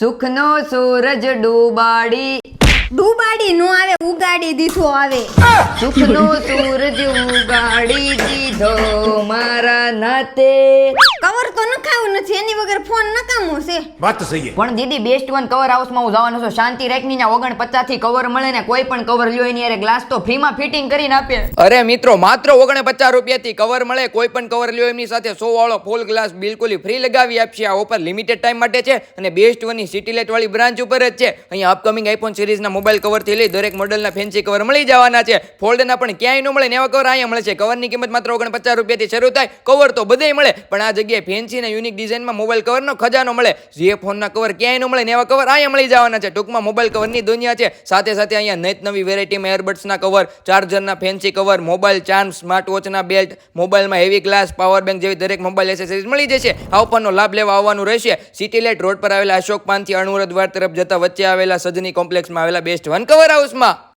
સુખનો સૂરજ ડૂબાડી. ડૂબાડી નો આવે ઉગાડી દીધો આવે. સુખનો સૂરજ ઉગાડી દીધો મારા નાતે. કવર તો એની વગર ફોન નકામો છે. વાત તો સહી है પણ દીદી બેસ્ટ વન કવર હાઉસમાં હું જવાનો છું. શાંતિ રેકની ના ઓગણથી કવર મળે ને કોઈ પણ કવર લ્યો એની અરે ગ્લાસ તો ફ્રીમાં ફિટિંગ કરીને આપે. અરે મિત્રો માત્ર ઓગણ પચાસ રૂપિયાથી કવર મળે કોઈ પણ કવર લ્યો એમની સાથે સો વાળો ફૂલ ગ્લાસ બિલકુલ ફ્રી લગાવી આપશે. આ ઓફર લિમિટેડ ટાઈમ માટે છે અને બેસ્ટ વનની સિટી લાઇટ વાળી બ્રાન્ચ ઉપર જ છે. અહીંયા અપકમિંગ આઈફોન સિરીઝના મોબાઈલ કવરથી લઈ દરેક મોડલના ફેન્સી કવર મળી જવાના છે. ફોલ્ડના પણ ક્યાંય ન મળે ને એવા કવર અહીંયા મળે છે. કવરની કિંમત માત્ર ઓગણ પચાસ રૂપિયાથી શરૂ થાય. કવર તો બધે મળે પણ આ જગ્યાએ ફેન્સી અને યુનિક ડિઝાઇનમાં મોબાઈલ કવરનો ખજાનો મળે. જે ફોનના કવર ક્યાંય ન મળે ને એવા કવર અહીંયા મળી જવાના છે. ટૂંકમાં મોબાઈલ કવરની દુનિયા છે. સાથે સાથે અહીંયા નત નવી વેરાયટીમાં એરબડ્સના cover ચાર્જરના fancy cover mobile charm smart વોચના belt મોબાઈલમાં હેવી ગ્લાસ પાવર બેંક જેવી દરેક મોબાઈલ એસેસરીઝ મળી જશે. આ ઓફરનો લાભ લેવા આવવાનું રહેશે. સિટી લાઇટ રોડ પર આવેલા અશોક પાનથી અણુરદ્વાર તરફ જતા વચ્ચે આવેલા સજની કોમ્પ્લેક્સમાં આવેલા બેસ્ટ વન કવર હાઉસમાં